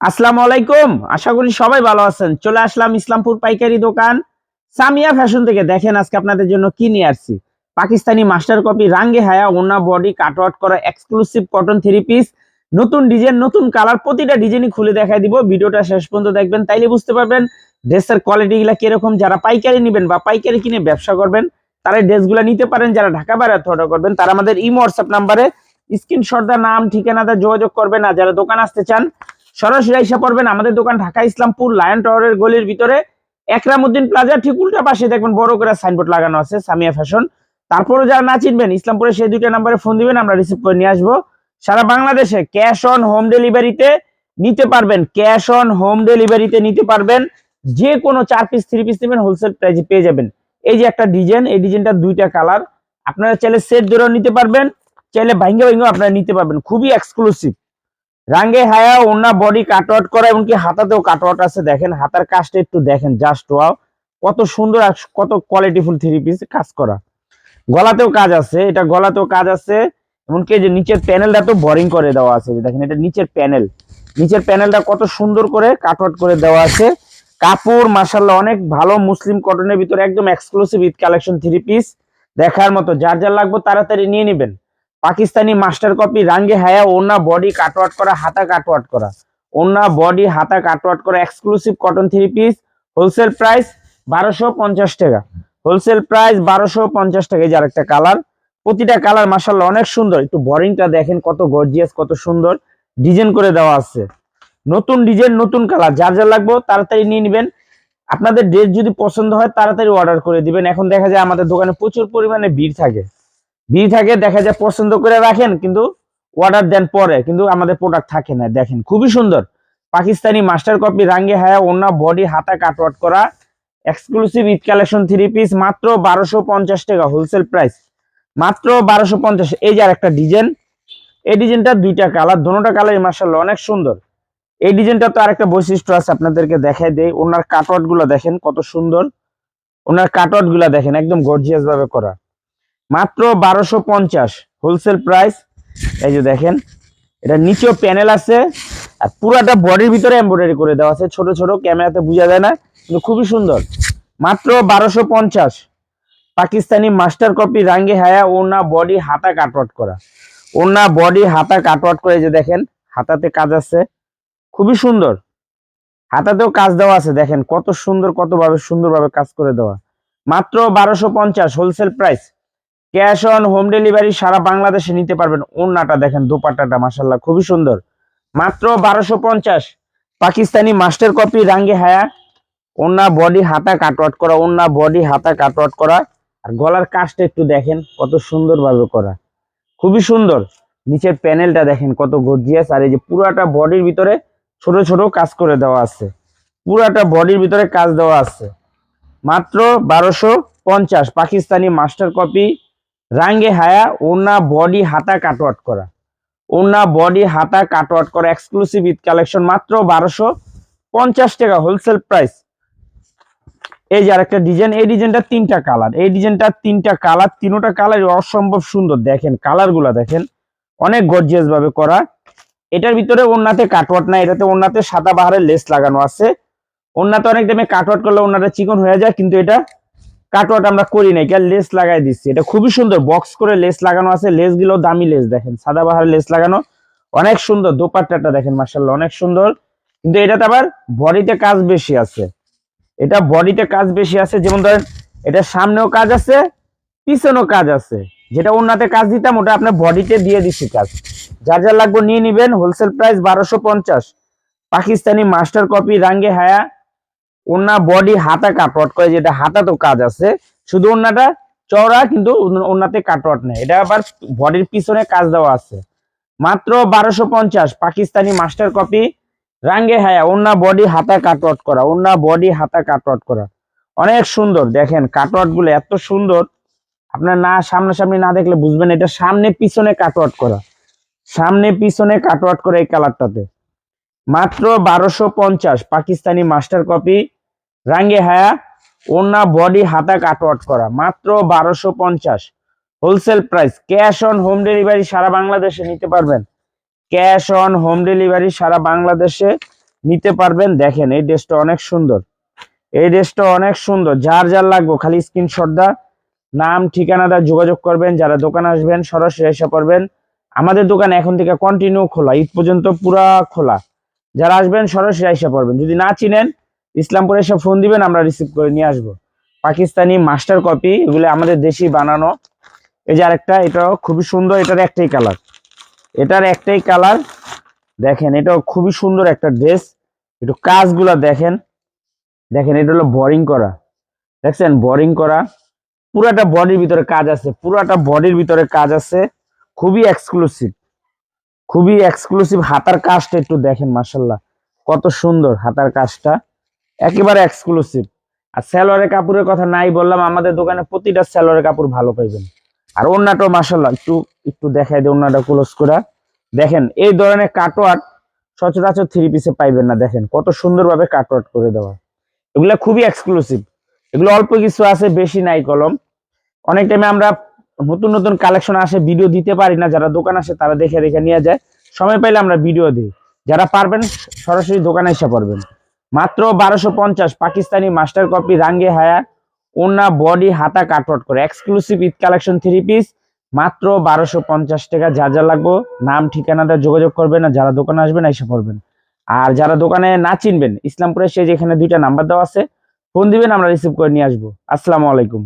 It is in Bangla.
আসসালামু আলাইকুম। আশা করি সবাই ভালো আছেন। চলে আসলাম ইসলামপুর পাইকারি দোকান। সামিয়া ফ্যাশন থেকে দেখেন আজকে আপনাদের জন্য কি নিয়ে আসছি। পাকিস্তানি মাস্টার কপি, রাঙ্গে হায়া, ওনা বডি কাটওয়ার্ট করা এক্সক্লুসিভ কটন থ্রি পিস নতুন ডিজাইন নতুন কালার প্রতিটা ডিজাইনই খুলে দেখাই দিব। ভিডিওটা শেষ পর্যন্ত দেখবেন, তাইলে বুঝতে পারবেন ড্রেসের কোয়ালিটি গুলা কীরকম। যারা পাইকারি নেবেন বা পাইকারি কিনে ব্যবসা করবেন তারা ড্রেসগুলো নিতে পারেন। যারা ঢাকা বাইরে অর্ডার করবেন, তারা আমাদের ইমো হোয়াটসঅ্যাপ নাম্বারে স্ক্রিনশট দা নাম, ঠিকানাটা যোগাযোগ করবেন। আর যারা দোকান আসতে চান সরাসরি এসে পড়বেন আমাদের দোকান ঢাকা ইসলামপুর লায়ন টাওয়ারের গলির ভিতরে। একরামুদ্দিন প্লাজা, ঠিক উল্টা পাশে দেখবেন বড় করে সাইনবোর্ড লাগানো আছে, সামিয়া ফ্যাশন তারপরে যারা না চিনবেন, ইসলামপুরে সেই দুইটা নাম্বারে ফোন দিবেন, আমরা রিসিভ করে নিয়ে আসব। সারা বাংলাদেশে ক্যাশ অন হোম ডেলিভারিতে নিতে পারবেন ক্যাশ অন হোম ডেলিভারিতে নিতে পারবেন। যে কোনো চার পিস থ্রি পিস নেবেন হোলসেল প্রাইসে পেয়ে যাবেন। এই যে একটা ডিজাইন এই ডিজাইনটা দুইটা কালার আপনারা চাইলে সেট ধরেও নিতে পারবেন, চাইলে ভাঙ্গে ভাঙ্গেও আপনারা নিতে পারবেন। খুবই এক্সক্লুসিভ রাঙ্গে হায়া ওনা বডি কাটওয়াট করা এমনকি হাতাতেও কাটওয়াট আছে, দেখেন। হাতার কাজটা একটু দেখেন জাস্ট ওয়াও কত সুন্দর কত কোয়ালিটিফুল থ্রি পিস কাজ করা। গলাতেও কাজ আছে, এটা গলাতেও কাজ আছে এমনকি যে নিচের প্যানেলটা তো বোরিং করে দেওয়া আছে দেখেন এটা নিচের প্যানেল নিচের প্যানেলটা কত সুন্দর করে কাটওয়াট করে দেওয়া আছে। কাপড় মাসাল্লাহ অনেক ভালো মুসলিম কটনের ভিতরে একদম exclusive Eid collection three piece দেখার মতো, যার যার লাগবে তাড়াতাড়ি নিয়ে নেবেন। পাকিস্তানি মাস্টার কপি রাঙ্গে হায়া, ওনা বডি কাটওয়াট করা, হাতা কাটওয়াট করা। ওনা বডি হাতা কাটওয়াট করা exclusive cotton three piece wholesale price বারোশো পঞ্চাশ টাকা। হোলসেল প্রাইস বারোশো পঞ্চাশ টাকা, এই যে আরেকটা কালার প্রতিটা কালার মাসাল্লাহ অনেক সুন্দর। একটু বোরিংটা দেখেন, কত গর্জিয়াস কত সুন্দর। ডিজাইন করে দেওয়া আছে। নতুন ডিজাইন নতুন কালার যার যা লাগবে তাড়াতাড়ি নিয়ে নেবেন। আপনাদের ড্রেস যদি পছন্দ হয়, তাড়াতাড়ি অর্ডার করে দিবেন। এখন দেখা যায় আমাদের দোকানে প্রচুর পরিমাণে ভিড় থাকে। ভিড় থাকে দেখা যায় পছন্দ করে রাখেন, কিন্তু অর্ডার দেন পরে, কিন্তু আমাদের প্রোডাক্ট থাকে না। দেখেন, খুবই সুন্দর। পাকিস্তানি মাস্টার কপি রাঙ্গে হায়া ওনা বডি হাতা কাটওয়াট করা exclusive Eid collection three piece মাত্র বারোশো পঞ্চাশ টাকা হোলসেল প্রাইস মাত্র বারোশো পঞ্চাশ, এই যে একটা ডিজাইন এই ডিজাইনটা দুইটা কালার দোনোটা কালার মার্শাল অনেক সুন্দর। এই ডিজাইনটা তো আরেকটা বৈশিষ্ট্য আছে, আপনাদেরকে দেখাই দেয় ওনার কাটওয়াটগুলো দেখেন, কত সুন্দর। ওনার কাটওয়াটগুলা দেখেন, একদম গর্জিয়াস ভাবে করা। মাত্র বারোশো পঞ্চাশ হোলসেল প্রাইস এই যে দেখেন, এটা নিচেও প্যানেল আছে, আর পুরাটা বডির ভিতরে এমব্রয়ডারি করে দেওয়া আছে। ছোট ছোট, ক্যামেরাতে বোঝা যায় না, কিন্তু খুবই সুন্দর। মাত্র বারোশো পঞ্চাশ। পাকিস্তানি মাস্টার কপি রাঙ্গে হায়া ওনা বডি হাতা কাটওয়াট করা। ওনা বডি হাতা কাটওয়াট করে যে দেখেন, হাতাতে কাজ আছে। খুবই সুন্দর। হাতাতেও কাজ দেওয়া আছে, দেখেন, কত সুন্দর কত ভাবে সুন্দরভাবে কাজ করে দেওয়া। মাত্র বারোশো পঞ্চাশ wholesale price cash on home delivery সারা বাংলাদেশে নিতে পারবেন। ওন্নাটা দেখেন, দোপাট্টাটা মাসাল্লাহ খুবই সুন্দর। মাত্র বারোশো পঞ্চাশ। পাকিস্তানি মাস্টার কপি, রাঙ্গে হায়া। ওন্না বডি, হাতা কাটওয়াট করা ওন্না বডি, হাতা কাটওয়াট করা। আর গলার কাজটা একটু দেখেন, কত সুন্দরভাবে করা। খুবই সুন্দর। নিচের প্যানেলটা দেখেন, কত গর্জিয়াস। আর এই যে পুরাটা বডির ভিতরে ছোট ছোট কাজ করে দেওয়া আছে। পুরাটা বডির ভিতরে কাজ দেওয়া আছে। মাত্র বারোশো পঞ্চাশ। পাকিস্তানি মাস্টার কপি রাঙ্গে হায়া, ওনা বডি হাতা কাটওয়াট করা। ওনা বডি হাতা কাটওয়াট করা এক্সক্লুসিভ ঈদ কালেকশন মাত্র বারোশো পঞ্চাশ টাকা হোলসেল প্রাইস এই যে আরেকটা ডিজাইন এই ডিজাইনটা তিনটা কালার এই ডিজাইনটা তিনটা কালার তিনোটা কালার অসম্ভব সুন্দর। দেখেন কালারগুলা দেখেন, অনেক গর্জিয়াস ভাবে করা। এটার ভিতরে ওনাতে কাটওয়াট না এটাতে ওনাতে সাদা বাহারের লেস লাগানো আছে। ওনাতে অনেক দামে কাটওয়াট করলে ওনাটা চিকন হয়ে যায়, কিন্তু এটা কাটওয়াট আমরা করি নাই, কেন লেস লাগাই দিচ্ছি? এটা খুবই সুন্দর বক্স করে লেস লাগানো আছে লেসগুলো দামি লেস দেখেন, সাদা বাহার লেস লাগানো, অনেক সুন্দর, দোপাট্টাটা দেখেন মার্শাল্লাহ অনেক সুন্দর। কিন্তু এটাতে আবার বডিতে কাজ বেশি আছে, এটা বডিতে কাজ বেশি আছে, যেমন ধরেন, এটা সামনেও কাজ আছে, পিছনেও কাজ আছে, যেটা অন্যতে কাজ দিতাম, ওটা আপনার বডিতে দিয়ে দিচ্ছি কাজ। যার যার লাগবে নিয়ে নিবেন হোলসেল প্রাইস বারোশো পাকিস্তানি মাস্টার কপি রাঙ্গে হায়া ওনা বডি হাতা কাটওয়াট করে, যেটা হাতা তো কাজ আছে। শুধু ওনাটা চওড়া, কিন্তু ওনাতে কাটওয়াট নেই। এটা আবার বডির পিছনে কাজ দেওয়া আছে। মাত্র বারোশো পঞ্চাশ, পাকিস্তানি মাস্টার কপি রাঙ্গে হায়া ওনা বডি হাতা কাটওয়াট করা ওনা বডি হাতা কাটওয়াট করা। অনেক সুন্দর, দেখেন কাটওয়াটগুলো এত সুন্দর। আপনার না সামনাসামনি না দেখলে বুঝবেন, এটা সামনে পিছনে কাটওয়াট করা। সামনে পিছনে কাটওয়াট করা এই কালারটাতে মাত্র বারোশো পঞ্চাশ পাকিস্তানি মাস্টার কপি, রাঙ্গে হায়া ওনা বডি হাতা কাটওয়াট করা, মাত্র বারোশো পঞ্চাশ। Wholesale price, cash on home delivery সারা বাংলাদেশে নিতে পারবেন। ক্যাশ অন হোম ডেলিভারি সারা বাংলাদেশে নিতে পারবেন। দেখেন, এই ড্রেসটা অনেক সুন্দর। এই ড্রেসটা অনেক সুন্দর। যার যার লাগবে, খালি স্ক্রিনশট দা নাম, ঠিকানা দা যোগাযোগ করবেন। যারা দোকানে আসবেন, সরাসরি এসে পড়বেন। আমাদের দোকান এখন থেকে কন্টিনিউ খোলা। ঈদ পর্যন্ত পুরা খোলা। যারা আসবেন সরাসরি এসে পড়বেন। যদি না চিনেন, ইসলামপুরে এসে ফোন দিবেন, আমরা রিসিভ করে নিয়ে আসব। পাকিস্তানি মাস্টার কপি এগুলো আমাদের দেশি বানানো। এই যে আরেকটা, এটাও খুবই সুন্দর, এটার একটাই কালার এটার একটাই কালার দেখেন, এটাও খুবই সুন্দর একটা ড্রেস একটু কাজগুলা দেখেন। দেখেন, এটা হলো বোরিং করা। দেখছেন বোরিং করা। পুরাটা বডির ভিতরে কাজ আছে, পুরাটা বডির ভিতরে কাজ আছে। খুবই এক্সক্লুসিভ খুবই এক্সক্লুসিভ হাতার কাজটা একটু দেখেন মাসাল্লাহ কত সুন্দর হাতার কাজটা। একেবারে এক্সক্লুসিভ আর স্যালোয়ারের কাপড়ের কথা নাই বললাম, আমাদের দোকানে প্রতিটা স্যালোয়ারের কাপড় ভালো পাইবেন। আর অন্যটাও মাসাল্লাহ একটু একটু দেখাই দিই অন্যটা ক্লোজ করে। দেখেন, এই ধরনের কাটওয়ার্ট সচরাচর থ্রি পিসে পাইবেন না, দেখেন। কত সুন্দরভাবে কাটওয়ার্ট করে দেওয়া। এগুলা খুবই এক্সক্লুসিভ এগুলো অল্প কিছু আছে, বেশি নাই কলম। অনেক টাইমে আমরা নতুন নতুন কালেকশন আসে ভিডিও দিতে পারি না, যারা দোকান আসে তারা দেখে দেখে নিয়ে যায়। সময় পাইলে আমরা ভিডিও দিই। যারা পারবেন, সরাসরি দোকানে এসে পারবেন মাত্র বারোশো পঞ্চাশ, পাকিস্তানি মাস্টার কপি রাঙ্গে হায়া ওনা বডি হাতা কাটওয়ার্ট করে। Exclusive Eid collection three piece মাত্র বারোশো পঞ্চাশ টাকা। যা যা লাগবো, নাম, ঠিকানাটা যোগাযোগ করবেন আর যারা দোকানে আসবেন এসে পড়বেন। আর যারা দোকানে না চিনবেন ইসলামপুরে সে যেখানে দুইটা নাম্বার দেওয়া আছে ফোন দিবেন, আমরা রিসিভ করে নিয়ে আসব। আসসালামু আলাইকুম।